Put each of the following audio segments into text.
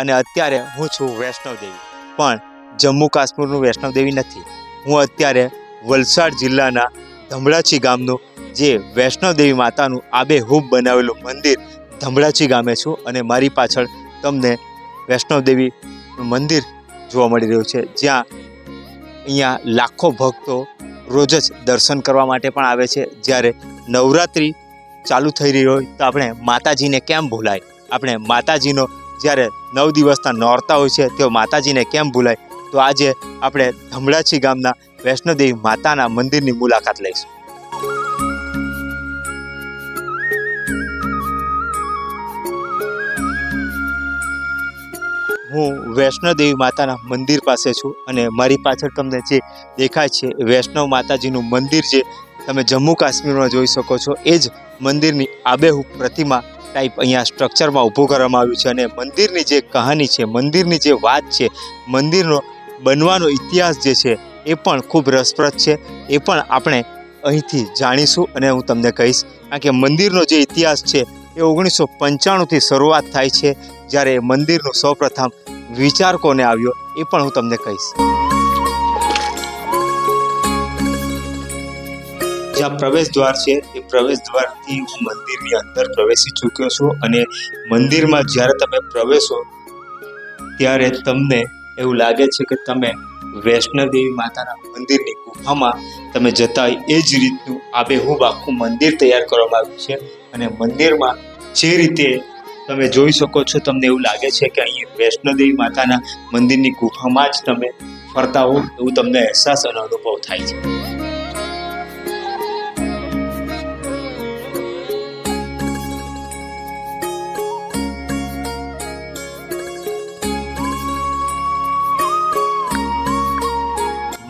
અને અત્યારે હું છું વૈષ્ણવદેવી, પણ જમ્મુ કાશ્મીરનું વૈષ્ણવદેવી નથી. હું અત્યારે વલસાડ જિલ્લાના ધમડાચી ગામનું, જે વૈષ્ણવદેવી માતાનું આબેહૂબ બનાવેલું મંદિર ધમડાચી ગામે છું અને મારી પાછળ તમને વૈષ્ણવદેવીનું મંદિર જોવા મળી રહ્યું છે. જ્યાં અહીંયા લાખો ભક્તો રોજ જ દર્શન કરવા માટે પણ આવે છે. જ્યારે નવરાત્રિ ચાલુ થઈ રહી હોય તો આપણે માતાજીને કેમ ભૂલાય? આપણે માતાજીનો જ્યારે નવ દિવસના નોરતા હોય છે તેઓ માતાજીને કેમ ભૂલાય? તો આજે આપણે ધમડાચી ગામના વૈષ્ણવદેવી માતાના મંદિરની મુલાકાત લઈશું. હું વૈષ્ણોદેવી માતાના મંદિર પાસે છું અને મારી પાછળ તમને જે દેખાય છે વૈષ્ણવ માતાજીનું મંદિર જે તમે જમ્મુ કાશ્મીરમાં જોઈ શકો છો, એ જ મંદિરની આબેહૂબ પ્રતિમા ટાઈપ અહીંયા સ્ટ્રક્ચરમાં ઊભું કરવામાં આવ્યું છે અને મંદિરની જે કહાની છે, મંદિરની જે વાત છે, મંદિરનો બનવાનો ઇતિહાસ જે છે, એ પણ ખૂબ રસપ્રદ છે. એ પણ આપણે અહીંથી જાણીશું અને હું તમને કહીશ. કારણ કે મંદિરનો જે ઇતિહાસ છે, એ ઓગણીસો પંચાણુંથી શરૂઆત થાય છે. જ્યારે એ મંદિરનો સૌપ્રથમ વિચાર કોને આવ્યો એ પણ હું તમને કહીશ. જ્યાં પ્રવેશ દ્વાર છે, એ પ્રવેશ દ્વારથી હું મંદિરની અંદર પ્રવેશી ચૂક્યો છું અને મંદિરમાં જ્યારે તમે પ્રવેશો, ત્યારે તમને એવું લાગે છે કે તમે વૈષ્ણવદેવી માતાના મંદિરની ગુફામાં તમે જતા એ જ રીતનું આબેહૂબ આખું મંદિર તૈયાર કરવામાં આવ્યું છે અને મંદિરમાં જે રીતે તમે જોઈ શકો છો, તમને એવું લાગે છે કે અહીં વૈષ્ણોદેવી માતાના મંદિરની ગુફામાં જ તમે ફરતા હો એવું તમને અહેસાસ અને અનુભવ થાય છે.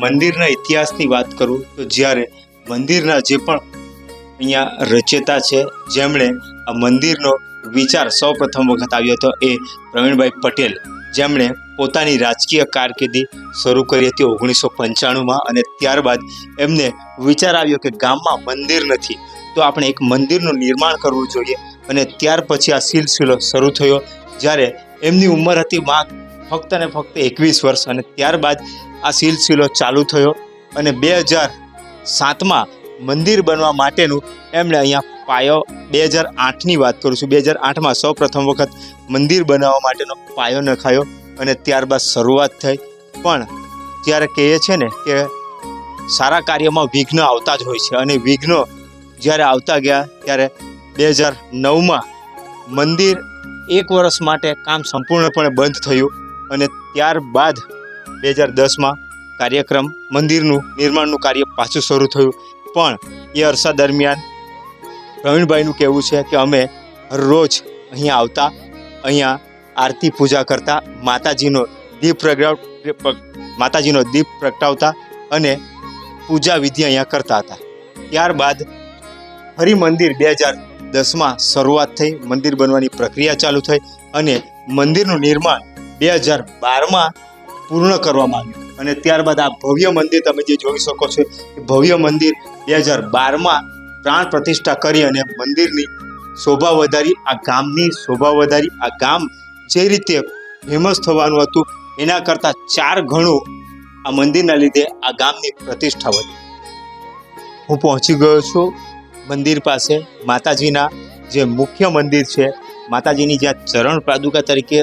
મંદિરના ઇતિહાસની વાત કરું તો જ્યારે મંદિરના જે પણ અહીંયા રચેતા છે, જેમણે આ મંદિરનો વિચાર સૌ પ્રથમ વખત આવ્યો હતો એ પ્રવીણભાઈ પટેલ. જેમણે પોતાની રાજકીય કારકિર્દી શરૂ કરી હતી ઓગણીસો પંચાણુંમાં અને ત્યારબાદ એમને વિચાર આવ્યો કે ગામમાં મંદિર નથી, તો આપણે એક મંદિરનું નિર્માણ કરવું જોઈએ. અને ત્યાર પછી આ સિલસિલો શરૂ થયો, જ્યારે એમની ઉંમર હતી માં ફક્ત ને ફક્ત એકવીસ વર્ષ. અને ત્યારબાદ આ સિલસિલો ચાલુ થયો અને બે હજાર સાતમાં મંદિર બનવા માટેનું એમણે અહીંયા પાયો બે હજાર આઠની વાત કરું છું. બે હજાર આઠમાં સૌ પ્રથમ વખત મંદિર બનાવવા માટેનો પાયો નખાયો અને ત્યારબાદ શરૂઆત થઈ. પણ ત્યારે કહે છે ને કે સારા કાર્યમાં વિઘ્ન આવતા જ હોય છે અને વિઘ્નો જ્યારે આવતા ગયા ત્યારે બે હજાર નવમાં મંદિર એક વર્ષ માટે કામ સંપૂર્ણપણે બંધ થયું અને ત્યારબાદ બે હજાર દસમાં કાર્યક્રમ મંદિરનું નિર્માણનું કાર્ય પાછું શરૂ થયું. પણ એ અરસા દરમિયાન પ્રવીણભાઈનું કહેવું છે કે અમે રોજ અહીંયા આવતા, અહીંયા આરતી પૂજા કરતા, માતાજીનો દીપ પ્રગટ માતાજીનો દીપ પ્રગટાવતા અને પૂજા વિધિ અહીંયા કરતા હતા. ત્યારબાદ ફરી મંદિર બે હજાર દસમાં શરૂઆત થઈ, મંદિર બનવાની પ્રક્રિયા ચાલુ થઈ અને મંદિરનું નિર્માણ બે હજાર બારમાં પૂર્ણ કરવામાં આવ્યું. અને ત્યારબાદ આ ભવ્ય મંદિર તમે જે જોઈ શકો છો, એ ભવ્ય મંદિર બે હજાર બારમાં પ્રાણ પ્રતિષ્ઠા કરી અને મંદિરની શોભા વધારી, આ ગામની શોભા વધારી, આ ગામ જે રીતે ફેમસ થવાનું હતું, એના કરતાં ચાર ગણું આ મંદિરના લીધે આ ગામની પ્રતિષ્ઠા વધી. હું પહોંચી ગયો છું મંદિર પાસે, માતાજીના જે મુખ્ય મંદિર છે, માતાજીની જ્યાં ચરણ પાદુકા તરીકે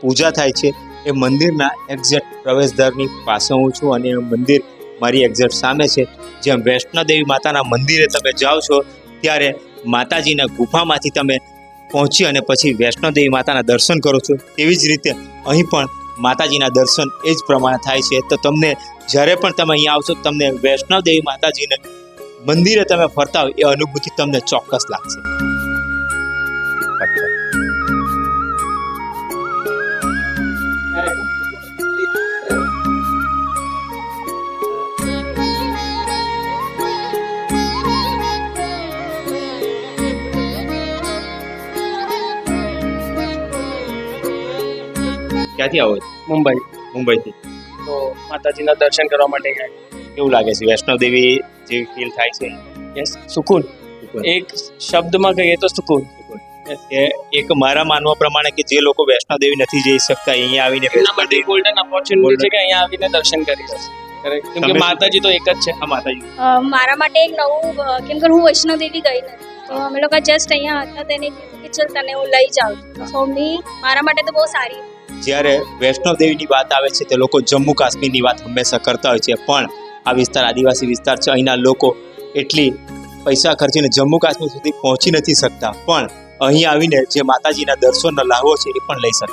પૂજા થાય છે, એ મંદિરના એક્ઝેક્ટ પ્રવેશદ્વારની પાસે હું છું અને મંદિર મારી એક્ઝેક્ટ સામે છે. જ્યાં વૈષ્ણોદેવી માતાના મંદિરે તમે જાઓ છો, ત્યારે માતાજીના ગુફામાંથી તમે પહોંચી અને પછી વૈષ્ણોદેવી માતાના દર્શન કરો છો. તેવી જ રીતે અહીં પણ માતાજીના દર્શન એ જ પ્રમાણે થાય છે. તો તમને જ્યારે પણ તમે અહીંયા આવશો, તમને વૈષ્ણોદેવી માતાજીને મંદિરે તમે ફરતા હોય, એ અનુભૂતિ તમને ચોક્કસ લાગશે. ક્યાંથી આવો છો? મુંબઈ. મુંબઈથી. તો માતાજીના દર્શન કરવા માટે કેવું લાગે છે? વૈષ્ણવ દેવી જેવી ફીલ થાય છે? યસ સુકૂન. એક શબ્દમાં કહીએ તો સુકૂન. કે એક મારા માનવા પ્રમાણે કે જે લોકો વૈષ્ણવ દેવી નથી જઈ શકતા અહીંયા આવીને વૈષ્ણવ દેવી ગોલ્ડન ઓપોર્ચ્યુનિટી છે કે અહીંયા આવીને દર્શન કરી શકે કેમ કે માતાજી તો એક જ છે. આ માતાજી. મારા માટે એક નવું કેમ કે હું વૈષ્ણવ દેવી ગઈ નથી. તો અમે લોકો જસ્ટ અહીંયા હતા તેને કીધું કે ચલ તને હું લઈ જાઉં. સો મારા માટે તો બહુ સારી જ્યારે વૈષ્ણવ દેવીની વાત આવે છે તે લોકો જમ્મુ કાશ્મીરની વાત હંમેશા કરતા હોય છે. પણ આ વિસ્તાર આદિવાસી વિસ્તાર છે અહીંના લોકો એટલી પૈસા ખર્ચીને જમ્મુ કાશ્મીર સુધી પહોંચી નથી શકતા. પણ અહીં આવીને જે માતાજીના દર્શનનો લાહવો છે એ પણ લઈ શકે.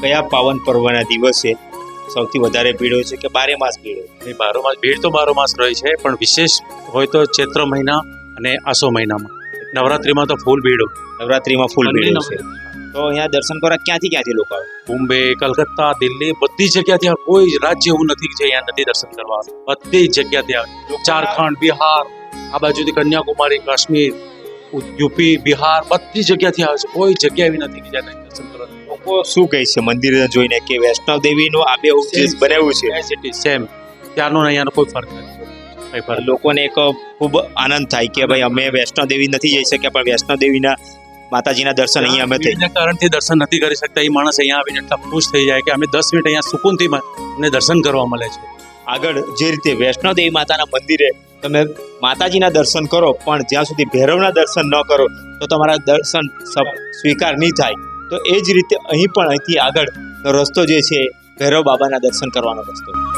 કયા પાવન પર્વના દિવસે સૌથી વધારે ભીડ હોય છે કે બારે માસ ભીડ હોય? બારો માસ ભીડ તો બારો માસ રહે છે પણ વિશેષ હોય તો ચૈત્ર મહિના અને આસો મહિનામાં. નવરાત્રિમાં તો ફૂલ ભીડ હોય. નવરાત્રિમાં ફૂલ ભીડ હોય છે. તો અહીંયા દર્શન કરવા ક્યાંથી ક્યાંથી લોકો? આવે મુંબઈ કલકત્તા દિલ્હી બધી જગ્યાથી આવે કોઈ રાજ્ય એવું નથી જે અહીંયા નથી દર્શન કરવા આવે. બધી જગ્યાથી આવે ઝારખંડ બિહાર આ બાજુથી કન્યાકુમારી કાશ્મીર યુપી બિહાર બધી જગ્યાથી આવે છે. કોઈ જગ્યા એવી નથી કે જ્યાં દર્શન કરવા લોકો શું કહે છે? મંદિર જોઈને કે વૈષ્ણવ દેવીનું આ બે ઉપદેશ બનાવ્યું છે? સેમ ત્યારનો અહીંયાનો કોઈ ફરક નથી. લોકોને એક ખૂબ આનંદ થાય કે ભાઈ અમે વૈષ્ણવ દેવી નથી જઈ શક્યા પણ વૈષ્ણવ દેવીના માતાજીના દર્શન અહીંયા અમે થઈ કારણથી દર્શન નથી કરી શકતા. એ માણસ અહીંયા આવીને એટલા ખુશ થઈ જાય કે અમે દસ મિનિટ અહીંયા સુકૂનથી અમને દર્શન કરવા મળે છે. આગળ જે રીતે વૈષ્ણવદેવી માતાના મંદિરે તમે માતાજીના દર્શન કરો પણ જ્યાં સુધી ભૈરવના દર્શન ન કરો તો તમારા દર્શન સ્વીકાર નહીં થાય. તો એ જ રીતે અહીં પણ અહીંથી આગળ રસ્તો જે છે ભૈરવ બાબાના દર્શન કરવાનો રસ્તો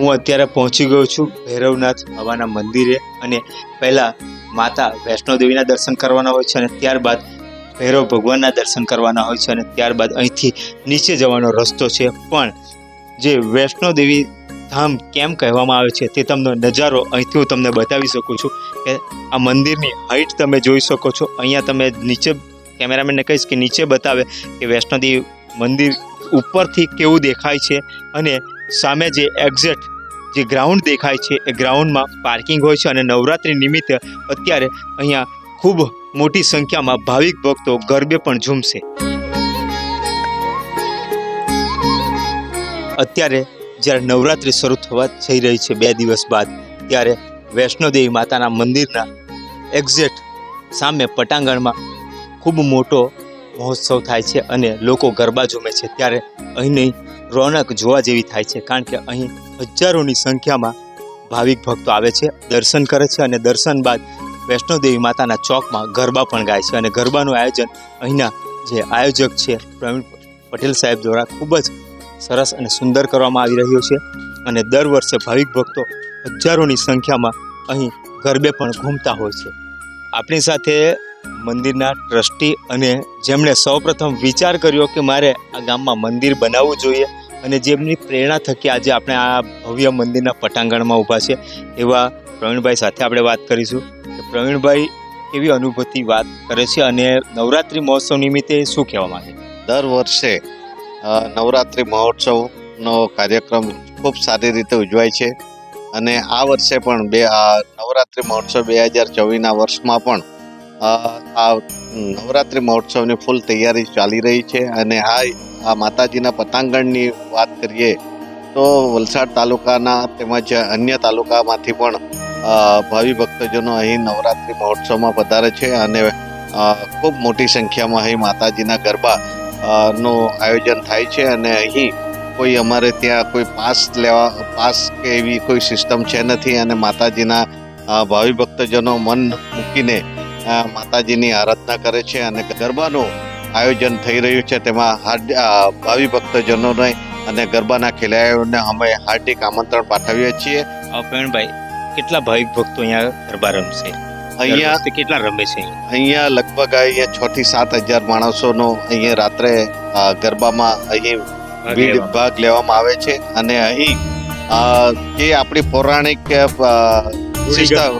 હું અત્યારે પહોંચી ગયો છું ભૈરવનાથ બાબાના મંદિરે અને પહેલાં માતા વૈષ્ણવ દેવીના દર્શન કરવાના હોય છે અને ત્યારબાદ ભૈરવ ભગવાનના દર્શન કરવાના હોય છે અને ત્યારબાદ અહીંથી નીચે જવાનો રસ્તો છે. પણ જે વૈષ્ણોદેવી ધામ કેમ કહેવામાં આવે છે તે તમને નજારો અહીંથી હું તમને બતાવી શકું છું કે આ મંદિરની હાઈટ તમે જોઈ શકો છો. અહીંયા તમે નીચે કેમેરામેનને કહીશ કે નીચે બતાવે કે વૈષ્ણોદેવી મંદિર ઉપરથી કેવું દેખાય છે અને સામે જે એક્ઝેક્ટ જે ગ્રાઉન્ડ દેખાય છે, એ ગ્રાઉન્ડમાં પાર્કિંગ હોય છે અને નવરાત્રિ નિમિત્તે અત્યારે અહીંયા ખૂબ મોટી સંખ્યામાં ભાવિક ભક્તો ગરબે પણ ઝૂમશે. અત્યારે જ્યારે નવરાત્રિ શરૂ થવા જઈ રહી છે બે દિવસ બાદ, ત્યારે વૈષ્ણોદેવી માતાના મંદિરના એક્ઝેક્ટ સામે પટાંગણમાં ખૂબ મોટો મહોત્સવ થાય છે અને લોકો ગરબા ઝૂમે છે. ત્યારે અહીંની રોનક જોવા જેવી થાય છે, કારણ કે અહીં હજારોની સંખ્યામાં ભાવિક ભક્તો આવે છે, દર્શન કરે છે અને દર્શન બાદ વૈષ્ણોદેવી માતાના ચોકમાં ગરબા પણ ગાય છે અને ગરબાનું આયોજન અહીંના જે આયોજક છે, પ્રવીણ પટેલ સાહેબ દ્વારા ખૂબ જ સરસ અને સુંદર કરવામાં આવી રહ્યો છે અને દર વર્ષે ભાવિક ભક્તો હજારોની સંખ્યામાં અહીં ગરબે પણ ઘૂમતા હોય છે. આપણી સાથે મંદિરના ટ્રસ્ટી અને જેમણે સૌપ્રથમ વિચાર કર્યો કે મારે આ ગામમાં મંદિર બનાવવું જોઈએ અને જેમની પ્રેરણા થકી આજે આપણે આ ભવ્ય મંદિરના પટાંગણમાં ઊભા છે, એવા પ્રવીણભાઈ સાથે આપણે વાત કરીશું કે પ્રવીણભાઈ કેવી અનુભૂતિ વાત કરે છે અને નવરાત્રિ મહોત્સવ નિમિત્તે શું કહેવા માંગે દર વર્ષે નવરાત્રિ મહોત્સવનો કાર્યક્રમ ખૂબ સારી રીતે ઉજવાય છે અને આ વર્ષે પણ બે, આ નવરાત્રિ મહોત્સવ બે હજાર ચોવીસના વર્ષમાં પણ આ નવરાત્રિ મહોત્સવની ફૂલ તૈયારી ચાલી રહી છે અને આ આ માતાજીના પતાંગણની વાત કરીએ, તો વલસાડ તાલુકાના તેમજ અન્ય તાલુકામાંથી પણ ભાવિ ભક્તજનો અહીં નવરાત્રિ મહોત્સવમાં પધારે છે અને ખૂબ મોટી સંખ્યામાં અહીં માતાજીના ગરબા નું આયોજન થાય છે અને અહીં કોઈ અમારે ત્યાં કોઈ પાસ લેવા, પાસ કે એવી કોઈ સિસ્ટમ છે નથી અને માતાજીના ભાવિ ભક્તજનો મન મૂકીને માતાજીની આરાધના કરે છે અને ગરબાનું આયોજન થઈ રહ્યું છે. તેમાં હાર્દ- ભાવિ ભક્તજનોને અને ગરબાના ખેલાડીઓને અમે હાર્દિક આમંત્રણ પાઠવીએ છીએ. પ્રવીણભાઈ કેટલા ભાવિક ભક્તો અહીંયા ગરબા રમશે? અહીંયા કેટલા રમે છે? અહીંયા લગભગ અહીંયા છ થી સાત હજાર માણસોનો અહીંયા રાત્રે ગરબામાં અહીં ભાગ લેવામાં? ભાગ લેવામાં આવે છે. અને અહીં જે આપણી પૌરાણિક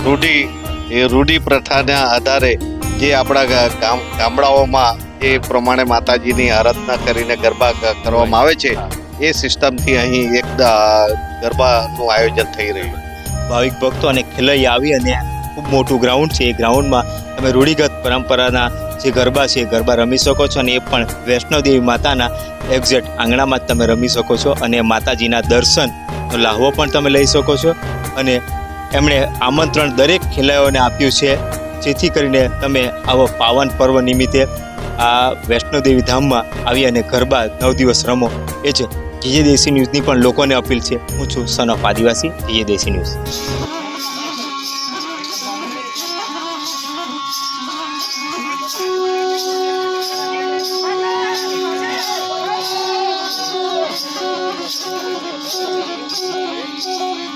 રૂઢિ એ રૂઢિ પ્રથાના આધારે જે આપણા ગામડાઓમાં એ પ્રમાણે માતાજીની આરાધના કરીને ગરબા કરવામાં આવે છે, એ સિસ્ટમથી અહીં એક ગરબાનું આયોજન થઈ રહ્યું ભાવિક ભક્તો અને ખેલૈયા આવી અને ખૂબ મોટું ગ્રાઉન્ડ છે. એ ગ્રાઉન્ડમાં તમે રૂઢિગત પરંપરાના જે ગરબા છે ગરબા રમી શકો છો અને એ પણ વૈષ્ણવદેવી માતાના એક્ઝેક્ટ આંગણામાં જ તમે રમી શકો છો અને માતાજીના દર્શનનો લાહવો પણ તમે લઈ શકો છો. અને એમણે આમંત્રણ દરેક ખેલાડીઓને આપ્યું છે, જેથી કરીને તમે આવો પાવન પર્વ નિમિત્તે આ વૈષ્ણોદેવી ધામમાં આવી અને ગરબા નવ દિવસ રમો, એ જ જીજે દેશી ન્યૂઝની પણ લોકોને અપીલ છે. હું છું son of Adivasi GJ Desi news.